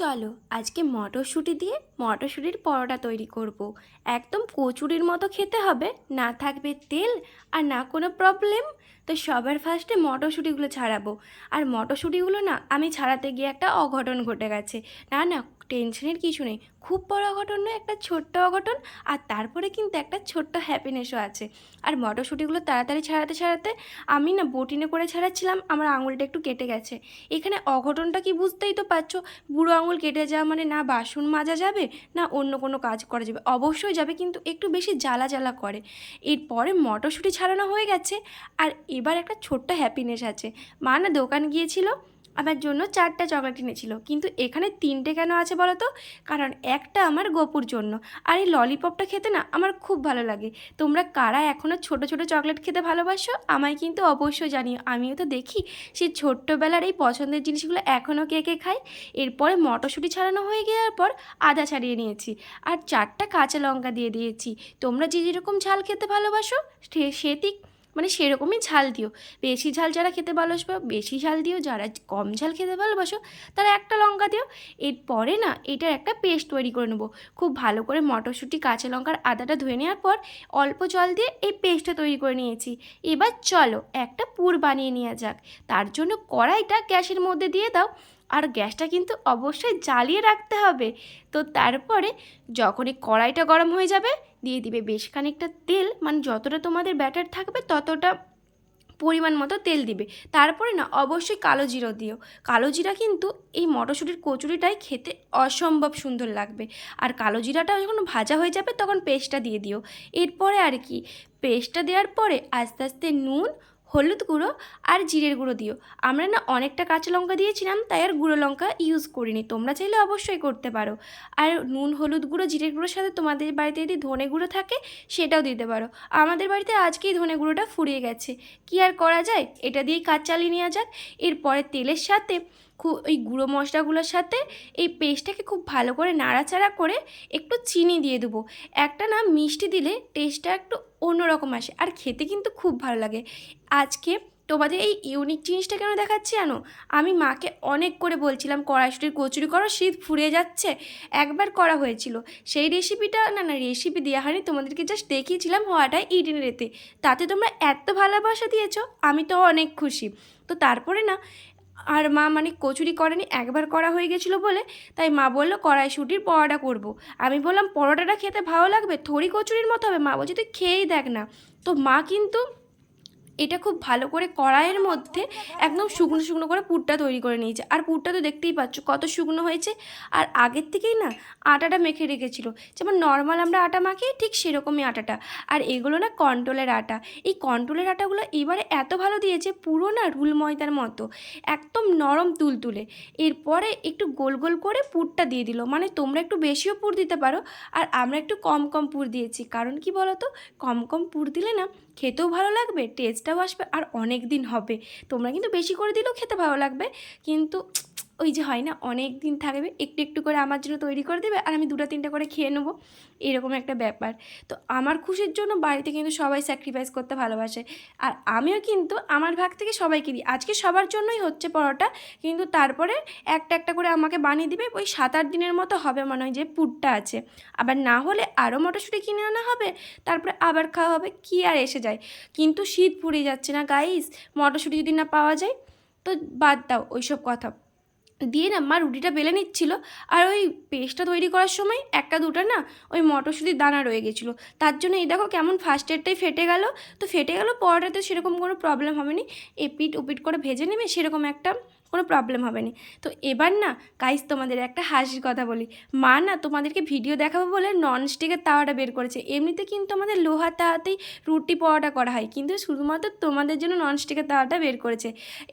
চলো, আজকে মটরশুঁটি দিয়ে মটরশুঁটির পরোটা তৈরি করব। একদম কচুরির মতো খেতে হবে, না থাকবে তেল আর না কোনো প্রবলেম তো সবার ফার্স্টে মটরশুঁটিগুলো ছাড়াবো। আর মটরশুঁটিগুলো না, আমি ছাড়াতে গিয়ে একটা অঘটন ঘটে গেছে। না না টেনশনের কিছু নেই। খুব বড় অঘটন নয়, একটা ছোট্ট অঘটন। আর তারপরে কিন্তু একটা ছোট্ট হ্যাপিনেসও আছে। আর মটরশুঁটিগুলো তাড়াতাড়ি ছাড়াতে ছাড়াতে আমি না বটিনে করে ছাড়াচ্ছিলাম, আমার আঙুলটা একটু কেটে গেছে। এখানে অঘটনটা কি বুঝতেই তো পারছ? বুড়ো আঙুল কেটে যাওয়া মানে না বাসন মাজা যাবে, না অন্য কোনো কাজ করা যাবে। অবশ্যই যাবে, কিন্তু একটু বেশি জ্বালা জ্বালা করে। এরপরে মটরশুঁটি ছাড়ানো হয়ে গেছে। আর এবার একটা ছোট্ট হ্যাপিনেস আছে। মা না দোকান গিয়েছিল, আমার জন্য চারটা চকলেট এনেছিল। কিন্তু এখানে তিনটে কেন আছে বলো তো কারণ একটা আমার গোপুর জন্য। আর এই ললিপপটা খেতে না আমার খুব ভালো লাগে। তোমরা কারা এখনও ছোট ছোট চকলেট খেতে ভালোবাসো? আমায় কিন্তু অবশ্যই জানিও। আমিও তো দেখি সেই ছোট্টবেলার এই পছন্দের জিনিসগুলো এখনও কে কে খায়। এরপরে মটরশুঁটি ছাড়ানো হয়ে যাওয়ার পর আদা ছাড়িয়ে নিয়েছি। আর চারটা কাঁচা লঙ্কা দিয়ে দিয়েছি। তোমরা যে যেরকম ঝাল খেতে ভালোবাসো, সে সেটি মানে সেরকমই ঝাল দিও। বেশি ঝাল যারা খেতে ভালোবাসো, বেশি ঝাল দিও। যারা কম ঝাল খেতে ভালোবাসো, তারা একটা লঙ্কা দিও। এরপরে না, এটার একটা পেস্ট তৈরি করে নেব। খুব ভালো করে মটরশুঁটি, কাঁচা লঙ্কার আদাটা ধুয়ে নেওয়ার পর অল্প জল দিয়ে এই পেস্টটা তৈরি করে নিয়েছি। এবার চলো একটা পুর বানিয়ে নেওয়া যাক। তার জন্য কড়াইটা গ্যাসের মধ্যে দিয়ে দাও। আর গ্যাসটা কিন্তু অবশ্যই জ্বালিয়ে রাখতে হবে। তো তারপরে যখনই কড়াইটা গরম হয়ে যাবে, দিয়ে দিবে বেশ খানিকটা তেল। মানে যতটা তোমাদের ব্যাটার থাকবে, ততটা পরিমাণ মতো তেল দিবে। তারপরে না, অবশ্যই কালো জিরো দিও। কালো জিরা কিন্তু এই মটরশুঁটির কচুরিটাই খেতে অসম্ভব সুন্দর লাগবে। আর কালো জিরাটা যখন ভাজা হয়ে যাবে, তখন পেস্টটা দিয়ে দিও। এরপরে আর কি, পেস্টটা দেওয়ার পরে আস্তে আস্তে নুন হলুদ গুঁড়ো আর জিরের গুঁড়ো দিও। আমরা না অনেকটা কাঁচা লঙ্কা দিয়েছিলাম, তাই আর গুঁড়ো লঙ্কা ইউজ করিনি। তোমরা চাইলে অবশ্যই করতে পারো। আর নুন, হলুদ গুঁড়ো, জিরের গুঁড়োর সাথে তোমাদের বাড়িতে যদি ধনে গুঁড়ো থাকে, সেটাও দিতে পারো। আমাদের বাড়িতে আজকেই ধনে গুঁড়োটা ফুরিয়ে গেছে। কি আর করা যায়? এটা দিয়েই কাজ চালিয়ে নেওয়া যাক। এরপরে তেলের সাথে খুব ওই গুঁড়ো মশলাগুলোর সাথে এই পেস্টটাকে খুব ভালো করে নাড়াচাড়া করে একটু চিনি দিয়ে দেবো। একটা না মিষ্টি দিলে টেস্টটা একটু অন্যরকম আসে আর খেতে কিন্তু খুব ভালো লাগে। আজকে তোমাদের এই ইউনিক জিনিসটা কেন দেখাচ্ছি জানো? আমি মাকে অনেক করে বলছিলাম, কড়াইশুটির কচুরি করো, শীত ফুরিয়ে যাচ্ছে। একবার করা হয়েছিল। সেই রেসিপিটা না না রেসিপি দেওয়া হয়নি, তোমাদেরকে জাস্ট দেখিয়েছিলাম হওয়াটাই ইডিনারেতে তাতে তোমরা এত ভালোবাসা দিয়েছ, আমি তো অনেক খুশি। তো তারপরে না আর মা মানে কচুরি করেনি একবার করা হয়ে গেছিল বলে, তাই মা বলল কড়াইশুটির পরোটা করব। আমি বললাম পরোটাটা খেতে ভালো লাগবে? থরি কচুরির মতো হবে। মা বলছে, তুই খেয়েই দেখ না। তো মা কিন্তু এটা খুব ভালো করে কড়াইয়ের মধ্যে একদম শুকনো শুকনো করে পুরটা তৈরি করে নিয়েছে। আর পুরটা তো দেখতেই পাচ্ছ কত শুকনো হয়েছে। আর আগের থেকেই না আটাটা মেখে রেখেছিলো। যেমন নর্মাল আমরা আটা মাখি ঠিক সেরকমই আটাটা। আর এগুলো না কন্ট্রোলের আটা। এই কন্ট্রোলের আটাগুলো এবারে এত ভালো দিয়েছে পুরো না রুল ময়দার মতো। একদম নরম তুলতুলে। এরপরে একটু গোল গোল করে পুরটা দিয়ে দিল। মানে তোমরা একটু বেশিও পুর দিতে পারো। আর আমরা একটু কম কম পুর দিয়েছি। কারণ কি বলো তো কম কম পুর দিলে না খেতেও ভালো লাগবে টেস্টটাও আসবে আর অনেক দিন হবে। তোমরা কিন্তু বেশি করে দিলেও খেতে ভালো লাগবে। কিন্তু ওই যে হয় না, অনেক দিন থাকবে, একটু একটু করে আমার জন্য তৈরি করে দেবে আর আমি দুটো তিনটা করে খেয়ে নেব। এরকম একটা ব্যাপার। তো আমার খুশির জন্য বাড়িতে কিন্তু সবাই স্যাক্রিফাইস করতে ভালোবাসে। আর আমিও কিন্তু আমার ভাগ থেকে সবাইকে দিই। আজকে সবার জন্যই হচ্ছে পরোটা, কিন্তু তারপরে একটা একটা করে আমাকে বানিয়ে দিবে। ওই সাত আট দিনের মতো হবে মনে হয় যে পুরটা আছে। আবার না হলে আরও মটরশুঁটি কিনে আনা হবে, তারপরে আবার খাওয়া হবে, কি আর এসে যায়? কিন্তু শীত পুড়ে যাচ্ছে না গাইস মটরশুঁটি যদি না পাওয়া যায়, তো বাদ দাও ওইসব কথা। দিয়ে না মা রুটিটা বেলে নিচ্ছিল আর ওই পেস্টটা তৈরি করার সময় একটা দুটো না ওই মটরশুঁটির দানা রয়ে গেছিল। তার জন্য এই দেখো কেমন ফার্স্ট এডটাই ফেটে গেল। তো ফেটে গেল পরোটাতে সেরকম কোনো প্রবলেম হবে না এপিট উপিট করে ভেজে নেবে সেরকম একটা কোনো প্রবলেম হবে না তো এবার না গাইস তোমাদের একটা হাসির কথা বলি। মা না তোমাদেরকে ভিডিও দেখাবো বলে ননস্টিকের তাওয়াটা বের করেছে। এমনিতে কিন্তু আমাদের লোহার তাওয়াতেই রুটি পরোটা করা হয়। কিন্তু শুধুমাত্র তোমাদের জন্য ননস্টিকের তাওয়াটা বের করেছে।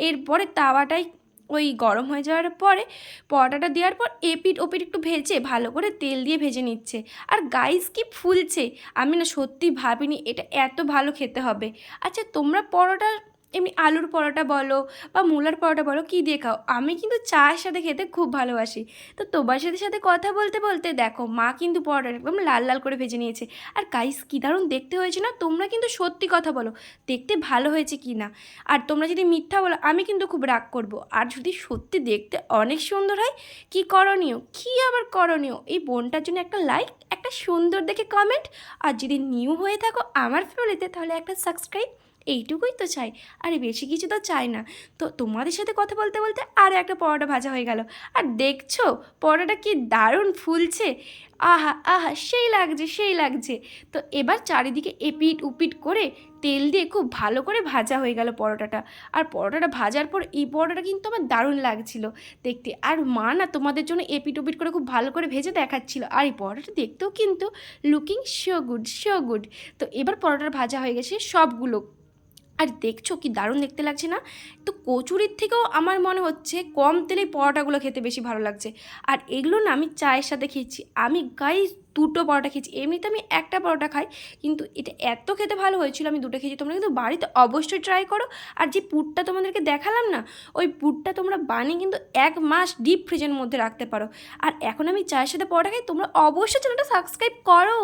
এরপরে তাওয়াটাই ওই গরম হয়ে যাওয়ার পরে পরোটাটা দেওয়ার পর এপিট ওপিট একটু ভেজে ভালো করে তেল দিয়ে ভেজে নিচ্ছে। আর গাইস কি ফুলছে? আমি না সত্যি ভাবিনি এটা এত ভালো খেতে হবে। আচ্ছা তোমরা পরোটা এমনি আলুর পরোটা বলো বা মূলার পরোটা বলো, কী দিয়ে খাও? আমি কিন্তু চায়ের সাথে খেতে খুব ভালোবাসি। তো তোমার সাথে সাথে কথা বলতে বলতে দেখো, মা কিন্তু পরোটা একদম লাল লাল করে ভেজে নিয়েছে। আর গাইস কী দারুণ দেখতে হয়েছে না? তোমরা কিন্তু সত্যি কথা বলো, দেখতে ভালো হয়েছে কি না? আর তোমরা যদি মিথ্যা বলো, আমি কিন্তু খুব রাগ করব। আর যদি সত্যি দেখতে অনেক সুন্দর হয়, কি করণীয়? কি আবার করণীয়? এই বোনটার জন্য একটা লাইক একটা সুন্দর দেখে কমেন্ট আর যদি নিউ হয়ে থাকো আমার ফ্যামিলিতে তাহলে একটা সাবস্ক্রাইব এইটুকুই তো চাই। আরে বেশি কিছু তো চাই না। তো তোমাদের সাথে কথা বলতে বলতে আর একটা পরোটা ভাজা হয়ে গেল। আর দেখছ, পরোটা কি দারুণ ফুলছে। আহা আহা, সেই লাগছে সেই লাগছে। তো এবার চারিদিকে এপিট উপিট করে তেল দিয়ে খুব ভালো করে ভাজা হয়ে গেল পরোটাটা। আর পরোটাটা ভাজার পর এই পরোটাটা কিন্তু আমার দারুণ লাগছিল দেখতে। আর মা না তোমাদের জন্য এপিট উপিট করে খুব ভালো করে ভেজে দেখাচ্ছিল। আর এই পরোটাটা দেখতেও কিন্তু looking so good so good তো এবার পরোটাটা ভাজা হয়ে গেছে সবগুলো। আর দেখছ কি দারুণ দেখতে লাগছে না? তো কচুরির থেকেও আমার মনে হচ্ছে কম তেলে পরোটাগুলো খেতে বেশি ভালো লাগছে। আর এগুলো না আমি চায়ের সাথে খেয়েছি। আমি গাই দুটো পরোটা খেয়েছি। এমনিতে আমি একটা পরোটা খাই, কিন্তু এটা এত খেতে ভালো হয়েছিল আমি দুটো খেয়েছি। তোমরা কিন্তু বাড়িতে অবশ্যই ট্রাই করো। আর যে পুরটা তোমাদেরকে দেখালাম না, ওই পুরটা তোমরা বানিয়ে কিন্তু এক মাস ডিপ ফ্রিজের মধ্যে রাখতে পারো। আর এখন আমি চায়ের সাথে পরোটা খাই, তোমরা অবশ্যই চ্যানেলটা সাবস্ক্রাইব করো।